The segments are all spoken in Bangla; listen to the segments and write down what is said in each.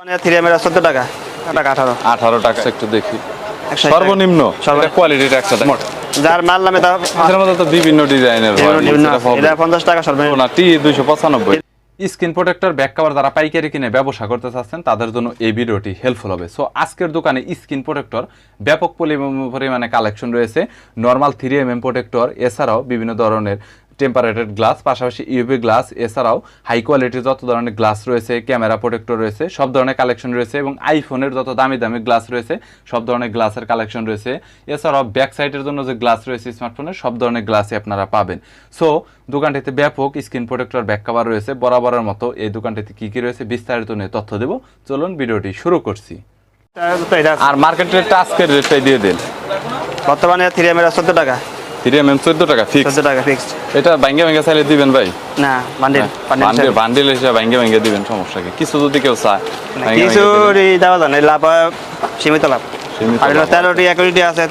মানে থ্রি এম এর চোদ্দ টাকা? টাকা আঠারো। আঠারো টাকা। একটু দেখি। সর্বনিম্ন? সর্বনিম্ন। কোয়ালিটির একটা যার মাল নামে তা তো বিভিন্ন ডিজাইনের এটা পঞ্চাশ টাকা সর্বনিম্ন। টি দুইশো পঁচানব্বই। স্ক্রিন প্রোটেক্টর ব্যাক কভার যারা পাইকারি কিনে ব্যবসা করতে চাচ্ছেন তাদের জন্য এই ভিডিওটি হেল্পফুল হবে। সো আজকের দোকানে স্ক্রিন প্রোটেক্টর ব্যাপক পরিমাণে কালেকশন রয়েছে। Normal three M M protector এছাড়াও বিভিন্ন ধরনের টেম্পারেটেড গ্লাস পাশাপাশি ইউভি গ্লাস এছাড়াও হাই কোয়ালিটির যত ধরনের গ্লাস রয়েছে ক্যামেরা প্রোটেক্টর রয়েছে সব ধরনের কালেকশন রয়েছে এবং আইফোনের যত দামি দামি গ্লাস রয়েছে সব ধরনের গ্লাসের কালেকশন রয়েছে। এছাড়াও ব্যাক সাইডের জন্য যে গ্লাস রয়েছে স্মার্টফোনের সব ধরনের গ্লাসই আপনারা পাবেন। সো দোকানটিতে ব্যাপক স্ক্রিন প্রোটেক্টর ব্যাক কভার রয়েছে। বরাবরের মতো এই দোকানটিতে কি কি রয়েছে বিস্তারিত নিয়ে তথ্য দেব। চলুন ভিডিওটি শুরু করছি। আর মার্কেট রেটটা আজকের রেটটাই দিয়ে দিন। বর্তমানে থ্রি এম এর চোদ্দ টাকা। থ্রি এম চোদ্দ টাকা ফিক্স চোদ্দ টাকা ফিক্সড এটা ভাঙ্গে ভাঙ্গে চাইলে দিবেন ভাই। না বান্ডিল বান্ডিল বান্ডিল হিসেবে ভাঙ্গে ভাঙ্গে দিবেন সমস্যা কি? কিছু যদি কেউ চায় কিছু। দেওয়া যায় না লাভ সীমিত লাভ। আর। তেরোটি একুরিটি আছে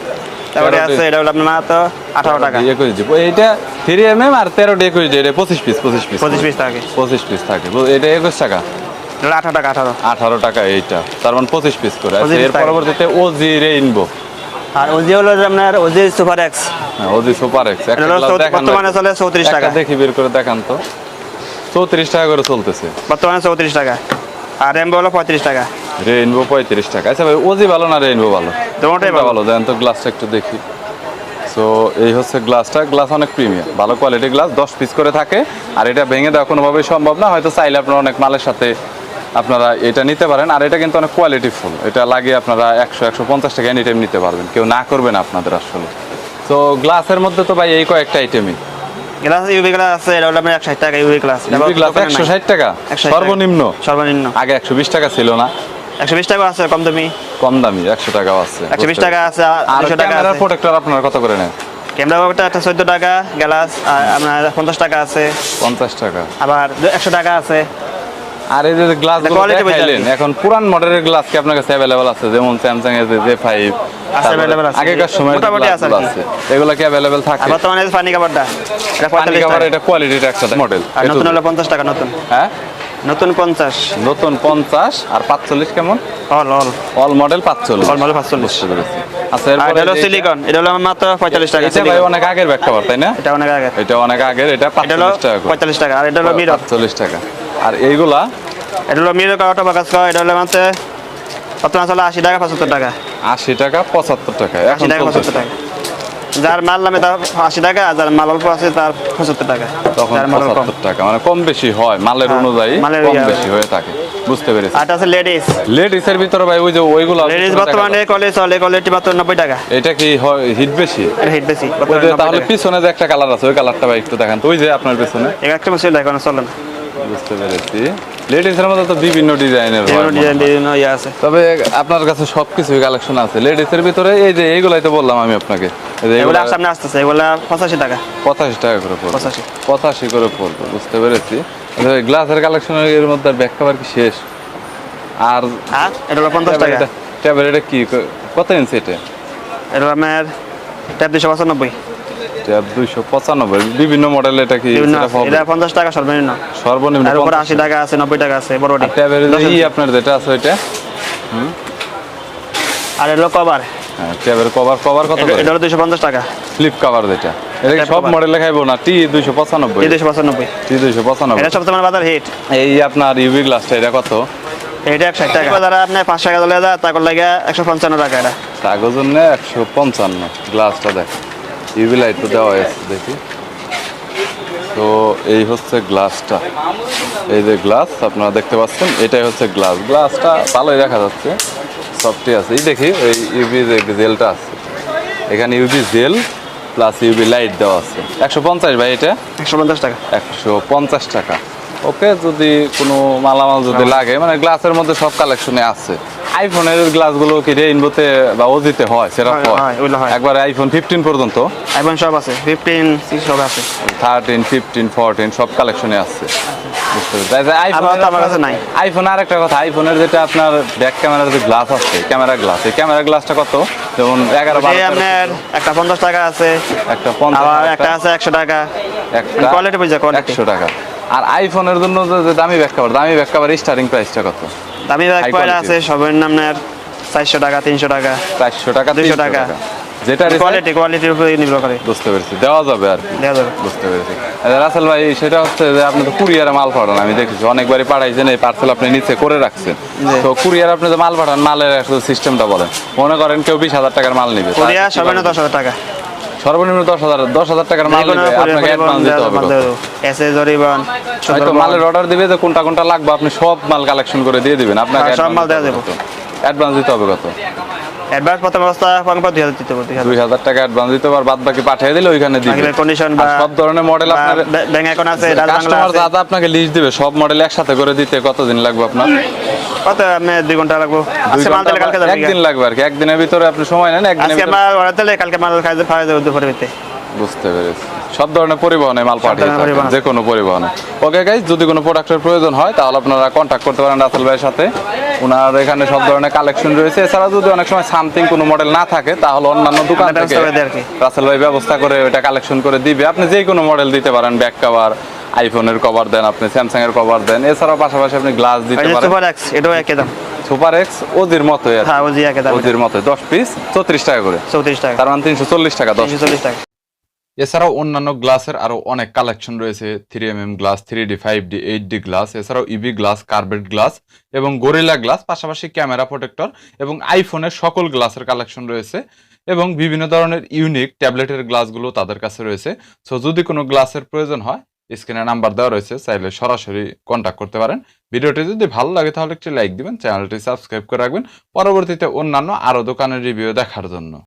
তেরোটি। আছে এটা হলো আপনার মাত্র আঠারো টাকা। একুশ দিব এইটা থ্রি এম এম আর তেরোটি একুশ এটা পঁচিশ পিস পঁচিশ পিস পঁচিশ পিস থাকে। পঁচিশ পিস থাকে। এটা একুশ টাকা? এটা আঠারো টাকা আঠারো। আঠারো টাকা এইটা। তার মানে পঁচিশ পিস করে। 25 এর। পরবর্তীতে ওজি রেইনবো আর ওজি হলো আপনার OG super X OG super X বর্তমানে চলে চৌত্রিশ টাকা। দেখি বের করে দেখান তো। চৌত্রিশ টাকা করে চলতেছে। বর্তমানে চৌত্রিশ টাকা। আর রেমবো হলো পঁয়ত্রিশ টাকা। রেইনবো পঁয়ত্রিশ টাকা। আচ্ছা ভাই ওজি ভালো না রেইনবো ভালো? দুটোটাই ভালো। ভালো দেন তো গ্লাসটা একটু দেখি। সো এই হচ্ছে গ্লাসটা গ্লাস অনেক প্রিমিয়াম ভালো কোয়ালিটির গ্লাস দশ পিস করে থাকে। আর এটা ভেঙে দেওয়া কোনোভাবেই সম্ভব না। হয়তো চাইলে আপনারা অনেক মালের সাথে আপনারা এটা নিতে পারেন। আর এটা কিন্তু অনেক কোয়ালিটি ফুল এটা লাগিয়ে আপনারা একশো একশো পঞ্চাশ টাকা এনি টাইম নিতে পারবেন। কেউ না করবেন আপনাদের আসলে। তো গ্লাসের মধ্যে তো ভাই এই কয়েকটা আইটেমই গ্লাস ইউভি গ্লাস আছে এটা হলো আপনার একশো ষাট টাকা ইউভি গ্লাস গ্লাস একশো ষাট টাকা? সর্বনিম্ন? সর্বনিম্ন। আগে একশো বিশ টাকা ছিল না? একশো বিশ টাকা আছে কম দামি। কম দামি একশো টাকাও আছে। একশো বিশ টাকা আছে আর দুশো টাকা ক্যামেরার আছে। প্রোটেক্টর আপনার কত করে নেন ক্যামেরা একটা চোদ্দ টাকা গ্লাস আর আপনার পঞ্চাশ টাকা আছে। পঞ্চাশ টাকা। আবার একশো টাকা আছে। আর যে গ্লাস দেখাইলেন এখন পুরান মডেলের গ্লাস কি আপনার কাছে অ্যাভেলেবল আছে? যেমন স্যামসাং এর যে ফাইভ available আছে। আগেকার সময় মোটামুটি আছে এগুলো কি অ্যাভেলেবল থাকে? বর্তমানে পানি এটা পানি কাভার এটা কোয়ালিটির একটা মডেল আর নতুন হলো পঞ্চাশ টাকা নতুন। হ্যাঁ? নতুন পঞ্চাশ। নতুন পঞ্চাশ আর পাঁচচল্লিশ কেমন? অল অল অল মডেল পাঁচচল্লিশ। All model 45 বুঝতে পেরেছি। আচ্ছা আর হলো সিলিকন এটা হলো মাত্র পঁয়তাল্লিশ টাকা এটা ভাই অনেক আগের ব্যাখ্যা তাই না? এটা অনেক আগে এটা অনেক আগের এটা এটা হলো পাঁচচল্লিশ টাকা আর এটা হলো মিরর পাঁচচল্লিশ টাকা। আর এইগুলা? এটা হলো মিরর কাওয়াটা বাকাস করা এটা হলো মাত্র বর্তমানে চলে আশি টাকা পঁচাত্তর টাকা। আশি টাকা পঁচাত্তর টাকা আশি টাকা। পঁচাত্তর টাকা। যার মাল নামে তার আশি টাকা আর যার মাল অল্প আছে তার পঁচাত্তর টাকা। তখন পঁচাত্তর টাকা মানে কম বেশি হয় মালের হ্যাঁ, অনুযায়ী কম বেশি হয়ে থাকে বুঝতে পেরেছি। আর আছে লেডিস। লেডিসের ভিতরে ভাই ওই যে ওইগুলো লেডিস বর্তমানে কলেজ চলে কলেজটি মাত্র নব্বই টাকা। এটা কি হিট বেশি? এটা হিট বেশি 90 তাহলে পিছনে যে একটা কালার আছে ওই কালারটা ভাই একটু দেখান তো ওই যে আপনার পেছনে। একটা মেশিন এখন চলে না বুঝতে পেরেছি। লেডিসের মধ্যে তো বিভিন্ন ডিজাইনের বিভিন্ন ডিজাইন ইয়ে আছে। তবে আপনার কাছে সবকিছুই কালেকশন আছে। লেডিসের ভিতরে এই যে এইগুলাই তো বললাম আমি আপনাকে। এগুলো সামনে আসতেছে এগুলো পঁচাশি টাকা। পঁচাশি টাকা করে পড়বে। পঁচাশি। পঁচাশি করে পড়বে বুঝতে পেরেছি। গ্লাসের কালেকশন এর মধ্যে আর ব্যাখ্যা কি শেষ? আর আর? এটা হলো পঞ্চাশ টাকা। ট্যাবের এটা কি? কত ইঞ্চি এটা? এটা আপনার ট্যাপ দুশো পঁচানব্বই। ট্যাব দুইশো পঁচানব্বই। বিভিন্ন মডেল এটা কি? এটা টাকা সর্বনিম্ন। সর্বনিম্ন আর উপরে 50 আশি টাকা আছে নব্বই টাকা আছে বড়টি আপনার যেটা আছে ওইটা? আর এটা কভার হ্যাঁ ট্যাবের কভার কভার কত করে? এটা টাকা। ফ্লিপ কভার যেটা। এটা সব। মডেলে না? টি দুইশো পঁচানব্বই। এই পঁচানব্বই। টি দুইশো পঁচানব্বই। এটা সবচেয়ে বাজার হিট এই আপনার ইউভি গ্লাসটা এটা কত? এটা একশো টাকা। যারা আপনি পাঁচশো টাকা চলে যায় তারপর লাগে একশো পঞ্চান্ন টাকা এটা। একশো পঞ্চান্ন গ্লাসটা দেখ। ইউভি লাইট তো দেওয়া আছে দেখি। তো এই হচ্ছে গ্লাসটা। এই যে গ্লাস আপনারা দেখতে পাচ্ছেন এটাই হচ্ছে গ্লাস। গ্লাসটা ভালোই দেখা যাচ্ছে সফটই আছে। এই দেখি ওই ইউভি যে জেলটা আছে। এখানে UV gel plus UV light দেওয়া আছে। একশো পঞ্চাশ ভাই এটা? একশো পঞ্চাশ টাকা। একশো পঞ্চাশ টাকা। ওকে যদি কোনো মালামাল যদি লাগে মানে গ্লাসের মধ্যে সব কালেকশনে আছে। আইফোনের গ্লাসগুলো কি রেইনবোতে বা ওজিতে হয় সেটা হয়, হয়? হয়, হয়। একবার আইফোন ফিফটিন পর্যন্ত? আইফোন সব আছে ফিফটিন সব আছে। থার্টিন ফিফটিন ফোরটিন সব কালেকশনে আছে। আইফোন আর একটা কথা আইফোনের যেটা আপনার ব্যাক ক্যামেরার যে গ্লাস আছে ক্যামেরা গ্লাস এই ক্যামেরা গ্লাসটা কত? যেমন এগারো আপনার একটা পঞ্চাশ টাকা আছে একটা পঞ্চাশ একটা আছে একশো টাকা। কোয়ালিটি বুঝা কোয়ালিটি একশো টাকা। আর আইফোনের জন্য যে- দামি ব্যাক কভার দামি ব্যাক কভার স্টার্টিং প্রাইসটা কত? দামি ব্যাগ quality। আছে সবের আপনার চারশো টাকা তিনশো টাকা চারশো টাকা 200 টাকা। যেটা কোয়ালিটি কোয়ালিটির উপরে নির্ভর করে। বুঝতে পেরেছি। দেওয়া যাবে আর দেওয়া যাবে। বুঝতে পেরেছি। আচ্ছা, রাসেল ভাই সেটা হচ্ছে যে আপনি তো কুরিয়ারে মাল পাঠান আমি দেখেছি। অনেকবারই পাঠাইছেন এই পার্সেল আপনি নিচে করে রাখছেন। তো কুরিয়ার আপনি যে মাল পাঠান মালের একটা সিস্টেমটা বলেন। মনে করেন কেউ বিশ হাজার টাকার মাল নিবে। কোরিয়া তার সর্বনিম্ন দশ হাজার টাকা। সর্বনিম্ন টাকার মাল নিবে আপনাকে অ্যাডভান্স দিতে হবে কত? এসে হয়তো মালের অর্ডার দিবে যে কোনটা কোনটা লাগবে আপনি সব মাল কালেকশন করে দিয়ে দিবেন আপনাকে হ্যাঁ, সব মাল দেওয়া যাবে। অ্যাডভান্স দিতে হবে কত? অ্যাডভান্স প্রথম অবস্থা পান পর দিতে হবে দুই হাজার। দুই হাজার টাকা অ্যাডভান্স দিতে হবে আর বাদ বাকি পাঠিয়ে দিলে ওইখানে দিবে। বা- সব ধরনের মডেল আপনার ব্যাংক অ্যাকাউন্ট আছে কাস্টমার আপনাকে লিস্ট দিবে সব মডেল একসাথে করে দিতে কতদিন লাগবে আপনার? কত? আমি দুই ঘণ্টা লাগবো। আজকে মাল দিলে কালকে যাবে একদিন লাগবে আর কি একদিনের ভিতরে আপনি সময় নেন একদিনের আজকে ভিতরে অর্ডার দিলে কালকে মাল খাই খাওয়া যাবে দুপুরে ভিতরে। বুঝতে পেরেছি। সব ধরনের পরিবহনে মাল পাঠিয়ে থাকেন, যে কোনো পরিবহনে। ওকে গাইজ যদি কোনো প্রোডাক্টের প্রয়োজন হয় তাহলে আপনারা কন্ট্যাক্ট করতে পারেন রাসেল ভাইয়ের সাথে। ওনার এখানে সব ধরনের কালেকশন রয়েছে। এছাড়া যদি অনেক সময় সামথিং কোনো মডেল না থাকে তাহলে অন্যান্য দোকান থেকে। রাসেল ভাই ব্যবস্থা করে ওইটা কালেকশন করে দিবে। আপনি যে কোনো মডেল দিতে পারেন ব্যাক কভার আইফোনের কভার দেন আপনি স্যামসাং এর কভার দেন এছাড়াও পাশাপাশি আপনি গ্লাস দিতে পারেন। সুপার এক্স এটাও একই দাম। সুপার এক্স ওজির মতো হ্যাঁ ওজি একই দাম। ওজির মতো দশ পিস চৌত্রিশ টাকা করে। চৌত্রিশ টাকা। তার মানে তিনশো চল্লিশ টাকা দশ তিনশো চল্লিশ টাকা। এছাড়াও অন্যান্য গ্লাসের আরও অনেক কালেকশন রয়েছে three M M glass three D five D eight D glass এছাড়াও ইবি গ্লাস কার্বেট গ্লাস এবং গরিলা গ্লাস পাশাপাশি ক্যামেরা প্রোটেক্টর এবং আইফোনের সকল গ্লাসের কালেকশন রয়েছে এবং বিভিন্ন ধরনের ইউনিক ট্যাবলেটের গ্লাসগুলো তাদের কাছে রয়েছে। সো যদি কোনো গ্লাসের প্রয়োজন হয় স্ক্রিনে নাম্বার দেওয়া রয়েছে, চাইলে সরাসরি কন্ট্যাক্ট করতে পারেন। ভিডিওটি যদি ভালো লাগে তাহলে একটি লাইক দিবেন চ্যানেলটি সাবস্ক্রাইব করে রাখবেন। পরবর্তীতে অন্যান্য আরও দোকানের রিভিউ দেখার জন্য।